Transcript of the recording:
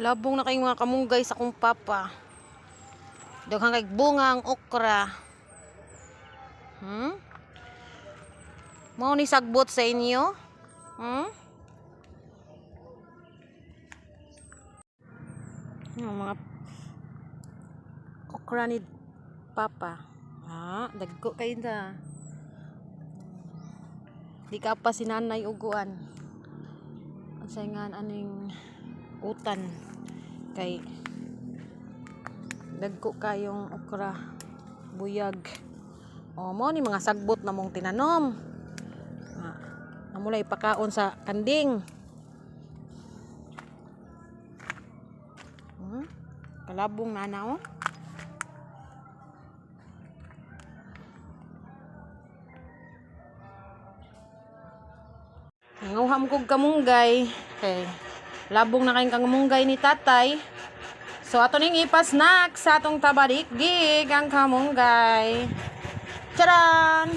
Labong na kayong mga kamunggay sa kong papa. Daghang kay bunga ang okra. Hmm? Mao ni sagbot sa inyo? Hmm? Yung mga okra ni papa. Ha? Dagko kayo na. Di ka pa sinanay uguan. Ang sayangan aning utan kay dagko kayong okra buyag o mo ni mga sagbot na mong tinanom ah, namula ipakaon sa kanding hmm? kalabong na na oh. Nanguham kog kamunggay. Okay. Labong na kayong kamunggay ni tatay. So, ato ning ipas snack sa atong tabarik gig ang kamunggay. Charan!